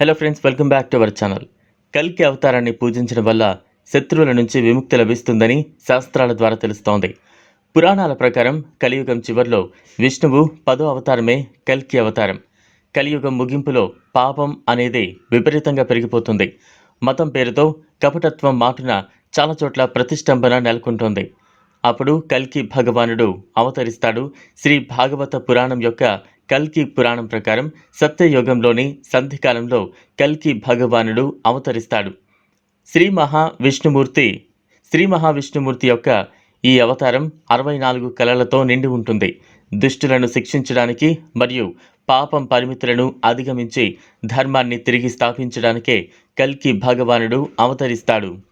Hello friends welcome back to our channel కల్కి అవతారాన్ని పూజించడం వల్ల శత్రువుల నుంచి విముక్తి లభిస్తుందని శాస్త్రాల ద్వారా తెలుస్తోంది. పురాణాల ప్రకారం కలియుగం చివర్లో విష్ణువు పదో అవతారమే కల్కి అవతారం. కలియుగం ముగింపులో పాపం అనేది విపరీతంగా పెరిగిపోతుంది. మతం పేరుతో కపటత్వం మాటున చాలా చోట్ల ప్రతిష్టంభన నెలకొంటోంది. అప్పుడు కల్కి భగవానుడు అవతరిస్తాడు శ్రీ భాగవత పురాణం యొక్క కల్కి పురాణం ప్రకారం సత్యయుగంలోని సంధికాలంలో కల్కి భగవానుడు అవతరిస్తాడు. శ్రీ మహావిష్ణుమూర్తి శ్రీ మహావిష్ణుమూర్తి యొక్క ఈ అవతారం అరవై నాలుగు కళలతో నిండి ఉంటుంది. దుష్టులను శిక్షించడానికి మరియు పాపం పరిమితులను అధిగమించి ధర్మాన్ని తిరిగి స్థాపించడానికే కల్కి భగవానుడు అవతరిస్తాడు.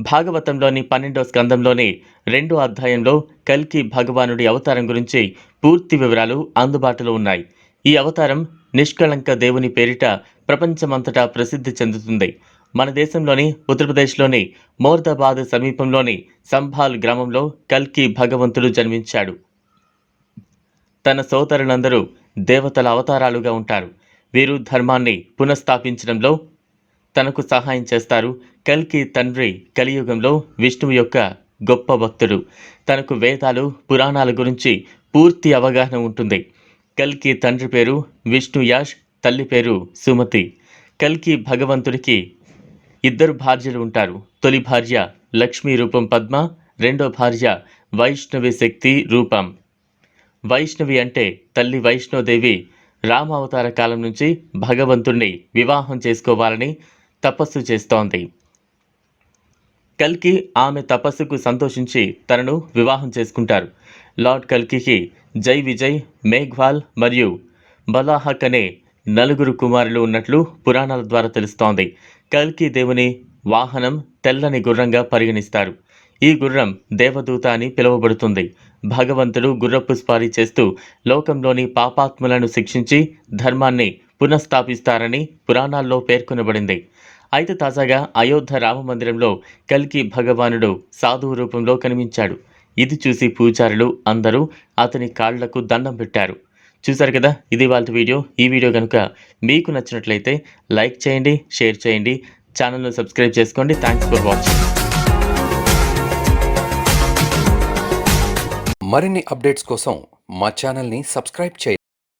భాగవతంలోని పన్నెండో స్కందంలోని రెండో అధ్యాయంలో కల్కి భగవానుడి అవతారం గురించి పూర్తి వివరాలు అందుబాటులో ఉన్నాయి. ఈ అవతారం నిష్కళంక దేవుని పేరిట ప్రపంచమంతటా ప్రసిద్ధి చెందుతుంది. మన దేశంలోని ఉత్తరప్రదేశ్లోని మోర్దాబాద్ సమీపంలోని సంభాల్ గ్రామంలో కల్కి భగవంతుడు జన్మించాడు. తన సోదరులందరూ దేవతల అవతారాలుగా ఉంటారు. వీరు ధర్మాన్ని పునఃస్థాపించడంలో తనకు సహాయం చేస్తారు. కల్కి తండ్రి కలియుగంలో విష్ణువు యొక్క గొప్ప భక్తుడు. తనకు వేదాలు పురాణాల గురించి పూర్తి అవగాహన ఉంటుంది. కల్కి తండ్రి పేరు విష్ణు యాష్ తల్లి పేరు సుమతి. కల్కి భగవంతుడికి ఇద్దరు భార్యలు ఉంటారు. తొలి భార్య లక్ష్మీ రూపం పద్మ రెండో భార్య వైష్ణవి శక్తి రూపం. వైష్ణవి అంటే తల్లి వైష్ణోదేవి. రామావతార కాలం నుంచి భగవంతుణ్ణి వివాహం చేసుకోవాలని తపస్సు చేస్తోంది. కల్కి ఆమె తపస్సుకు సంతోషించి తనను వివాహం చేసుకుంటారు. లార్డ్ కల్కికి జై విజయ్ మేఘ్వాల్ మరియు బలాహక్ అనే నలుగురు కుమారులు ఉన్నట్లు పురాణాల ద్వారా తెలుస్తోంది. కల్కి దేవుని వాహనం తెల్లని గుర్రంగా పరిగణిస్తారు. ఈ గుర్రం దేవదూత అని పిలువబడుతుంది. భగవంతుడు గుర్రపు స్పారీ చేస్తూ లోకంలోని పాపాత్ములను శిక్షించి ధర్మాన్ని పునఃస్థాపిస్తారని పురాణాల్లో పేర్కొనబడింది. అయితే తాజాగా అయోధ్య రామ మందిరంలో కల్కి భగవానుడు సాధువు రూపంలో కనిపించాడు. ఇది చూసి పూజారులు అందరూ అతని కాళ్ళకు దండం పెట్టారు. చూశారు కదా ఇది వాళ్ళ వీడియో. ఈ వీడియో కనుక మీకు నచ్చినట్లయితే లైక్ చేయండి షేర్ చేయండి ఛానల్ను సబ్స్క్రైబ్ చేసుకోండి. థ్యాంక్స్ ఫర్ వాచింగ్ మరిన్ని అప్డేట్స్ కోసం మా ఛానల్ని సబ్స్క్రైబ్ చేయండి.